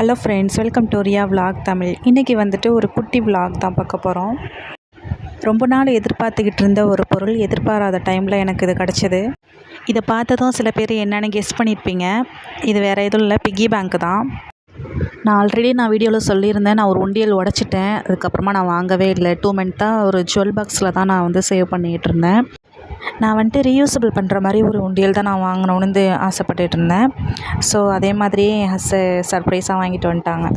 Hello friends welcome to Riya vlog Tamil இன்றைக்கி வந்துட்டு ஒரு குட்டி விலாக் தான் பார்க்க போகிறோம் ரொம்ப நாள் எதிர்பார்த்துக்கிட்டு இருந்த ஒரு பொருள் எதிர்பாராத டைமில் எனக்கு இது கிடச்சிது. இதை பார்த்ததும் சில பேர் என்னென்னு கெஸ் பண்ணியிருப்பீங்க இது வேறு எதுவும் இல்லை பிக்கி பேங்க்கு தான். நான் ஆல்ரெடி நான் வீடியோவில் சொல்லியிருந்தேன் நான் ஒரு உண்டியல் உடச்சிட்டேன். அதுக்கப்புறமா நான் வாங்கவே இல்லை. டூ மந்த்தாக ஒரு ஜுவல் பாக்ஸில் தான் நான் வந்து சேவ் பண்ணிகிட்டு இருந்தேன். நான் வந்துட்டு ரீயூசபிள் பண்ணுற மாதிரி ஒரு உண்டியல் தான் நான் வாங்கணும்னு வந்து ஆசைப்பட்டுட்டு இருந்தேன். ஸோ அதே மாதிரியே என் ஹஸ்ஸு சர்ப்ரைஸாக வாங்கிட்டு வந்துட்டாங்க.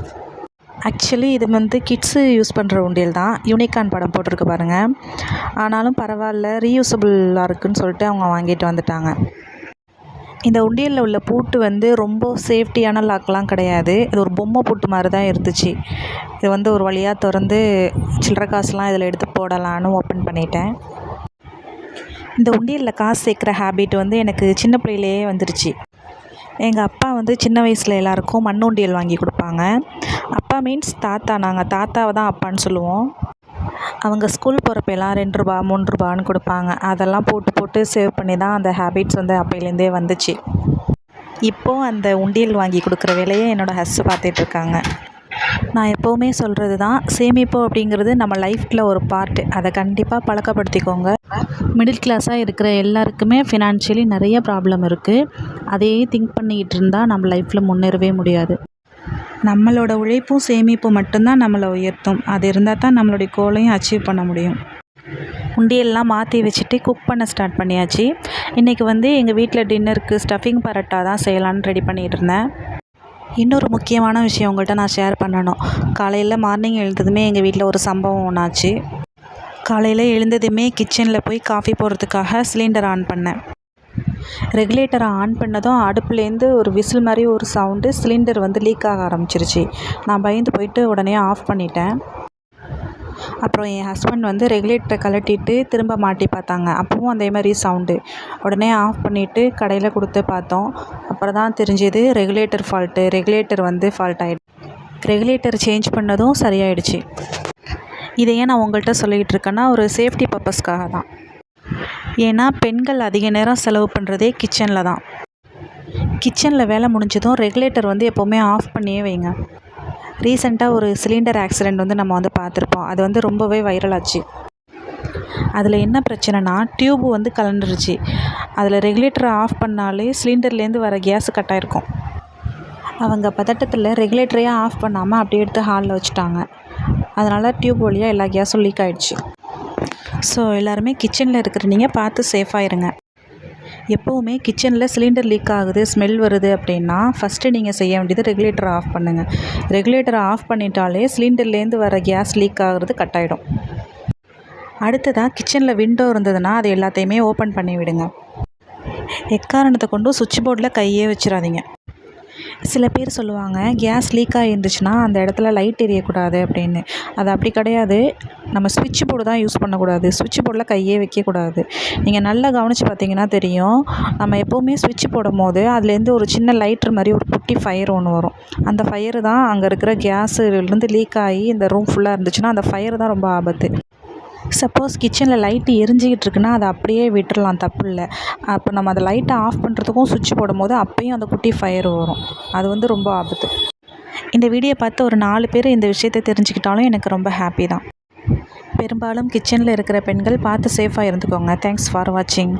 ஆக்சுவலி இது வந்து கிட்ஸு யூஸ் பண்ணுற உண்டியல் தான். யூனிகான் படம் போட்டிருக்கு பாருங்கள் ஆனாலும் பரவாயில்ல ரீயூசபிளாக இருக்குதுன்னு சொல்லிட்டு அவங்க வாங்கிட்டு வந்துட்டாங்க. இந்த உண்டியலில் உள்ள பூட்டு வந்து ரொம்ப சேஃப்டியான லாக்லாம் கிடையாது. இது ஒரு பொம்மை பூட்டு மாதிரி தான் இருந்துச்சு. இது வந்து ஒரு வழியாக திறந்து சில்லற காசுலாம் இதில் எடுத்து போடலான்னு ஓப்பன் பண்ணிட்டேன். இந்த உண்டியலில் காசு சேர்க்குற ஹேபிட் வந்து எனக்கு சின்ன பிள்ளையிலேயே வந்துருச்சு. எங்கள் அப்பா வந்து சின்ன வயசில் எல்லாருக்கும் மண் உண்டியல் வாங்கி கொடுப்பாங்க. அப்பா மீன்ஸ் தாத்தா நாங்கள் தாத்தாவை தான் அப்பான்னு சொல்லுவோம். அவங்க ஸ்கூல் போகிறப்ப எல்லாம் ரெண்டு ரூபா மூணு ரூபான்னு கொடுப்பாங்க. அதெல்லாம் போட்டு போட்டு சேவ் பண்ணி தான் அந்த ஹேபிட்ஸ் வந்து அப்பையிலேருந்தே வந்துச்சு. இப்போது அந்த உண்டியல் வாங்கி கொடுக்குற வேலையை என்னோடய ஹஸ் பார்த்துட்ருக்காங்க நான் எப்போவுமே சொல்கிறது தான் சேமிப்பு அப்படிங்கிறது நம்ம லைஃப்பில் ஒரு பார்ட்டு அதை கண்டிப்பாக பழக்கப்படுத்திக்கோங்க. மிடில் கிளாஸாக இருக்கிற எல்லாருக்குமே ஃபினான்ஷியலி நிறைய ப்ராப்ளம் இருக்குது அதையே திங்க் பண்ணிக்கிட்டு இருந்தால் நம்ம லைஃப்பில் முன்னேறவே முடியாது. நம்மளோட உழைப்பும் சேமிப்பும் மட்டும்தான் நம்மளை உயர்த்தும். அது இருந்தால் தான் நம்மளுடைய கோலையும் அச்சீவ் பண்ண முடியும். உண்டியல்லாம் மாற்றி வச்சுட்டு குக் பண்ண ஸ்டார்ட் பண்ணியாச்சு. இன்றைக்கி வந்து எங்கள் வீட்டில் டின்னருக்கு ஸ்டஃபிங் பரோட்டா தான் செய்யலான்னு ரெடி பண்ணிகிட்டு இருந்தேன். இன்னொரு முக்கியமான விஷயம் உங்கள்கிட்ட நான் ஷேர் பண்ணணும். காலையில் மார்னிங் எழுந்ததுமே எங்கள் வீட்டில் ஒரு சம்பவம் ஒன்றாச்சு காலையில் எழுந்ததுமே கிச்சனில் போய் காஃபி போடுறதுக்காக சிலிண்டர் ஆன் பண்ணேன். ரெகுலேட்டரை ஆன் பண்ணதும் அடுப்புலேருந்து ஒரு விசில் மாதிரி ஒரு சவுண்டு சிலிண்டர் வந்து லீக் ஆக ஆரம்பிச்சிருச்சு. நான் பயந்து போயிட்டு உடனே ஆஃப் பண்ணிட்டேன். அப்புறம் என் ஹஸ்பண்ட் வந்து ரெகுலேட்டரை கலட்டிட்டு திரும்ப மாட்டி பார்த்தாங்க. அப்பவும் அதே மாதிரி சவுண்டு உடனே ஆஃப் பண்ணிவிட்டு கடையில் கொடுத்து பார்த்தோம். அப்புறம் தான் தெரிஞ்சது ரெகுலேட்டர் ஃபால்ட்டு ரெகுலேட்டர் வந்து ஃபால்ட் ஆகிடுச்சு ரெகுலேட்டர் சேஞ்ச் பண்ணதும் சரியாயிடுச்சு. இதை ஏன் நான் உங்கள்கிட்ட சொல்லிக்கிட்டு இருக்கேன்னா ஒரு சேஃப்டி பர்பஸ்க்காக தான். ஏன்னா பெண்கள் அதிக நேரம் செலவு பண்ணுறதே கிச்சனில் தான். கிச்சனில் வேலை முடிஞ்சதும் ரெகுலேட்டர் வந்து எப்போவுமே ஆஃப் பண்ணியே வைங்க. ரீசெண்டாக ஒரு சிலிண்டர் ஆக்சிடெண்ட் வந்து நம்ம வந்து பார்த்துருப்போம். அது வந்து ரொம்பவே வைரல் ஆச்சு. அதில் என்ன பிரச்சனைனா டியூப் வந்து கலண்டுருச்சு. அதில் ரெகுலேட்டரை ஆஃப் பண்ணாலே சிலிண்டர்லேருந்து வர கேஸ் கட் ஆயிருக்கும் அவங்க பதட்டத்தில் ரெகுலேட்டரையே ஆஃப் பண்ணாமல் அப்படியே எடுத்து ஹாலில் வச்சுட்டாங்க. அதனால் டியூப் வழியாக எல்லா கேஸும் லீக் ஆகிடுச்சு ஸோ எல்லாருமே கிச்சனில் இருக்கிற நீங்கள் பார்த்து சேஃபாக இருங்க. எப்போவுமே கிச்சனில் சிலிண்டர் லீக் ஆகுது ஸ்மெல் வருது அப்படின்னா ஃபஸ்ட்டு நீங்கள் செய்ய வேண்டியது ரெகுலேட்டரை ஆஃப் பண்ணுங்கள் ரெகுலேட்டரை ஆஃப் பண்ணிட்டாலே சிலிண்டர்லேருந்து வர கேஸ் லீக் ஆகுறது கட் ஆகிடும் அடுத்ததாக கிச்சனில் விண்டோ இருந்ததுன்னா அது எல்லாத்தையுமே ஓப்பன் பண்ணி விடுங்க. எக்காரணத்தை கொண்டும் சுவிட்ச் போர்டில் கையே வச்சிடாதீங்க சில பேர் சொல்லுவாங்க கேஸ் லீக் ஆகிருந்துச்சுன்னா அந்த இடத்துல லைட் எரியக்கூடாது அப்படின்னு. அது அப்படி கிடையாது. நம்ம சுவிட்ச் போர்டு தான் யூஸ் பண்ணக்கூடாது. சுவிட்ச் போர்டில் கையே வைக்கக்கூடாது. நீங்கள் நல்லா கவனித்து பார்த்தீங்கன்னா தெரியும் நம்ம எப்போவுமே சுவிட்ச் போடும் போது அதுலேருந்து ஒரு சின்ன லைட்ரு மாதிரி ஒரு குட்டி ஃபயர் ஒன்று வரும். அந்த ஃபயரு தான் அங்கே இருக்கிற கேஸுலேருந்து லீக் ஆகி இந்த ரூம் ஃபுல்லாக இருந்துச்சுன்னா அந்த ஃபயர் தான் ரொம்ப ஆபத்து. சப்போஸ் கிச்சனில் லைட்டு எரிஞ்சிக்கிட்டு இருக்குன்னா அதை அப்படியே விட்டுறலாம் தப்பு இல்லை. அப்போ நம்ம அந்த லைட்டை ஆஃப் பண்ணுறதுக்கும் சுவிட்ச் போடும்போது அப்பயும் அந்த குட்டி ஃபயர் வரும். அது வந்து ரொம்ப ஆபத்து. இந்த வீடியோ பார்த்து ஒரு நாலு பேர் இந்த விஷயத்தை தெரிஞ்சுக்கிட்டாலும் எனக்கு ரொம்ப ஹாப்பி தான். பெரும்பாலும் கிச்சனில் இருக்கிற பெண்கள் பார்த்து சேஃபாக இருந்துக்கோங்க. தேங்க்ஸ் ஃபார் வாட்சிங்